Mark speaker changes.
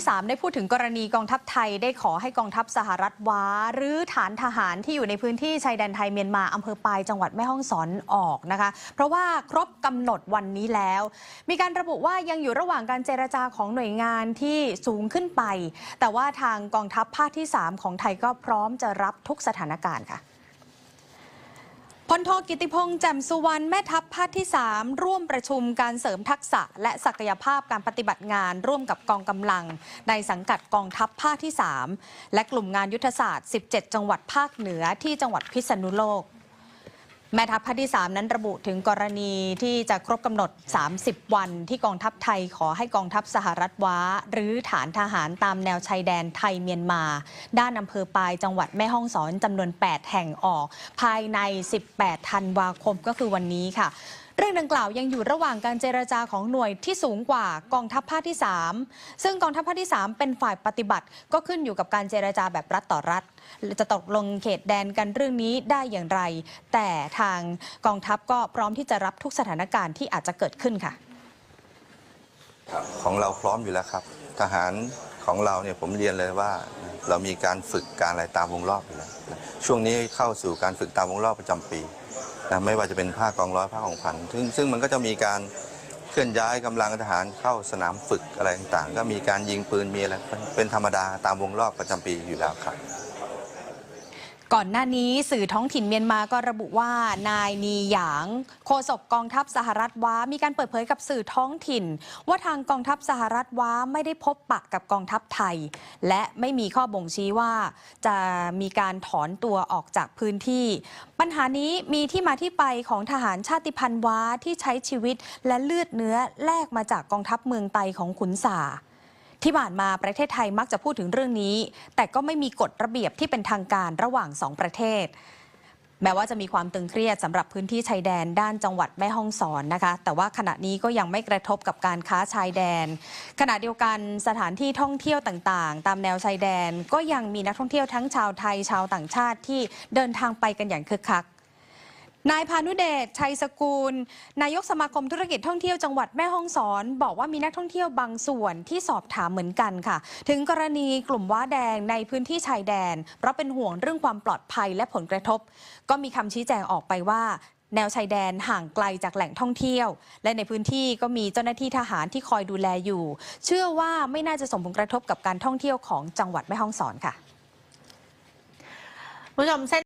Speaker 1: ที่ 3 ได้พูดถึงกรณีกองทัพไทยได้ขอให้กองทัพสหรัฐว้าหรือฐานทหารที่อยู่ในพื้นที่ชายแดนไทยเมียนมาอำเภอปายจังหวัดแม่ฮ่องสอนออกนะคะ เพราะว่าครบกำหนดวันนี้แล้ว มีการระบุว่ายังอยู่ระหว่างการเจรจาของหน่วยงานที่สูงขึ้นไป แต่ว่าทางกองทัพภาคที่ 3 ของไทยก็พร้อมจะรับทุกสถานการณ์ค่ะ โทกิติพงษ์แจ่มสุวรรณแม่ทัพภาคที่ 3 ร่วมประชุมการเสริมทักษะ และศักยภาพการปฏิบัติงาน ร่วมกับกองกำลัง ในสังกัดกองทัพภาคที่ 3 และกลุ่มงานยุทธศาสตร์ 17 จังหวัดภาคเหนือที่จังหวัดพิษณุโลก แม่ทัพภาคที่ 3 นั้นระบุถึงกรณีที่จะครบกำหนด 30 วันที่กองทัพไทยขอให้กองทัพสหรัฐว้า หรือฐานทหารตามแนวชายแดนไทยเมียนมา ด้านอำเภอปายจังหวัดแม่ฮ่องสอนจำนวน 8 แห่งออก ภายใน 18 ธันวาคมก็คือวันนี้ค่ะ เรื่องดังกล่าวยังอยู่ระหว่างการเจรจาของหน่วยที่สูงกว่ากองทัพภาคที่ 3 ซึ่งกองทัพภาคที่ 3 เป็นฝ่ายปฏิบัติ ก็ขึ้นอยู่กับการเจรจาแบบรัฐต่อรัฐ จะตกลงเขตแดนกันเรื่องนี้ได้อย่างไร แต่ทางกองทัพก็พร้อมที่จะรับทุกสถานการณ์ที่อาจจะเกิดขึ้นค่ะ
Speaker 2: ของเราพร้อมอยู่แล้วครับ ทหารของเราเนี่ยผมเรียนเลยว่าเรามีการฝึกการอะไรตามวงรอบอยู่แล้วช่วงนี้เข้าสู่การฝึกตามวงรอบประจำปี นะไม่ว่าจะเป็นภาคกองร้อยภาคของพันซึ่งซึ่งมันก็จะมีการเคลื่อนย้ายกำลังทหารเข้าสนามฝึกอะไรต่างๆ ก็มีการยิงปืนมีอะไรเป็นเป็นธรรมดาตามวงรอบประจำปีอยู่แล้วครับ
Speaker 1: ก่อนหน้านี้สื่อท้องถิ่นเมียนมาก็ระบุว่านายนีหยางโฆษกกองทัพสหรัฐว้า มีการเปิดเผยกับสื่อท้องถิ่น ว่าทางกองทัพสหรัฐว้าไม่ได้พบปะกับกองทัพไทย และไม่มีข้อบ่งชี้ว่า จะมีการถอนตัวออกจากพื้นที่ ปัญหานี้มีที่มาที่ไปของทหารชาติพันธุ์ว้าที่ใช้ชีวิตและเลือดเนื้อแลกมาจากกองทัพเมืองไตของขุนสา ที่ผ่านมาประเทศไทยมักจะพูดถึงเรื่องนี้ แต่ก็ไม่มีกฎระเบียบที่เป็นทางการระหว่างสองประเทศ แม้ว่าจะมีความตึงเครียดสำหรับพื้นที่ชายแดนด้านจังหวัดแม่ฮ่องสอนนะคะ แต่ว่าขณะนี้ก็ยังไม่กระทบกับการค้าชายแดน ขณะเดียวกันสถานที่ท่องเที่ยวต่างๆ ตามแนวชายแดน ก็ยังมีนักท่องเที่ยวทั้งชาวไทยชาวต่างชาติที่เดินทางไปกันอย่างคึกคัก นายพานุเดช ชัยสกุล นายกสมาคมธุรกิจท่องเที่ยวจังหวัดแม่ฮ่องสอน บอกว่ามีนักท่องเที่ยวบางส่วนที่สอบถามเหมือนกันค่ะ ถึงกรณีกลุ่มว้าแดงในพื้นที่ชายแดน เพราะเป็นห่วงเรื่องความปลอดภัยและผลกระทบ ก็มีคำชี้แจงออกไปว่าแนวชายแดนห่างไกลจากแหล่งท่องเที่ยว และในพื้นที่ก็มีเจ้าหน้าที่ทหารที่คอยดูแลอยู่ เชื่อว่าไม่น่าจะส่งผลกระทบกับการท่องเที่ยวของจังหวัดแม่ฮ่องสอนค่ะ
Speaker 3: คุณผู้ชมเส้น